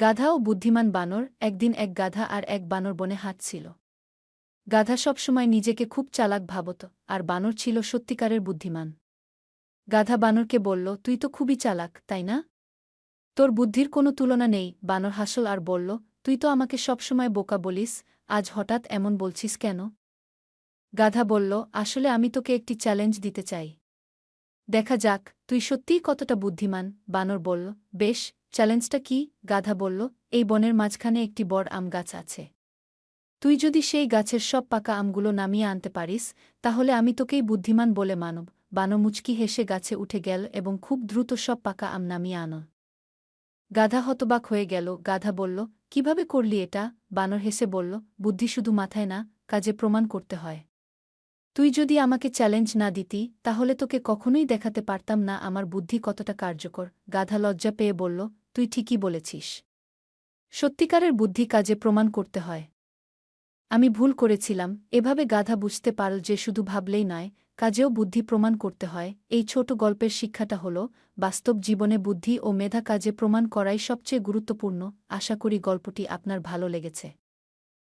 গাধা ও বুদ্ধিমান বানর, একদিন এক গাধা আর এক বানর বনে হাঁটছিল। গাধা সবসময় নিজেকে খুব চালাক ভাবত, আর বানর ছিল সত্যিকারের বুদ্ধিমান। গাধা বানরকে বলল, তুই তো খুবই চালাক, তাই না? তোর বুদ্ধির কোনো তুলনা নেই, বানর হাসল আর বলল, তুই তো আমাকে সবসময় বোকা বলিস, আজ হঠাৎ এমন বলছিস কেন? গাধা বলল, আসলে আমি তোকে একটি চ্যালেঞ্জ দিতে চাই। দেখা যাক, তুই সত্যিই কতটা বুদ্ধিমান, বানর বলল। বেশ, চ্যালেঞ্জটা কি? গাধা বলল, এই বনের মাঝখানে একটি বড় আম গাছ আছে। তুই যদি সেই গাছের সব পাকা আমগুলো নামিয়ে আনতে পারিস, তাহলে আমি তোকেই বুদ্ধিমান বলে মানব। বানর মুচকি হেসে গাছে উঠে গেল এবং খুব দ্রুত সব পাকা আম নামিয়ে আন। গাধা হতবাক হয়ে গেল। গাধা বলল, কীভাবে করলি এটা? বানর হেসে বলল, বুদ্ধি শুধু মাথায় না, কাজে প্রমাণ করতে হয়। তুই যদি আমাকে চ্যালেঞ্জ না দিতি, তাহলে তোকে কখনোই দেখাতে পারতাম না আমার বুদ্ধি কতটা কার্যকর। গাধা লজ্জা পেয়ে বলল, তুই ঠিকই বলেছিস। সত্যিকারের বুদ্ধি কাজে প্রমাণ করতে হয়। আমি ভুল করেছিলাম, এভাবে গাধা বুঝতে পারল যে শুধু ভাবলেই নয়, কাজেও বুদ্ধি প্রমাণ করতে হয়। এই ছোট গল্পের শিক্ষাটা হল, বাস্তব জীবনে বুদ্ধি ও মেধা কাজে প্রমাণ করাই সবচেয়ে গুরুত্বপূর্ণ। আশা করি গল্পটি আপনার ভালো লেগেছে।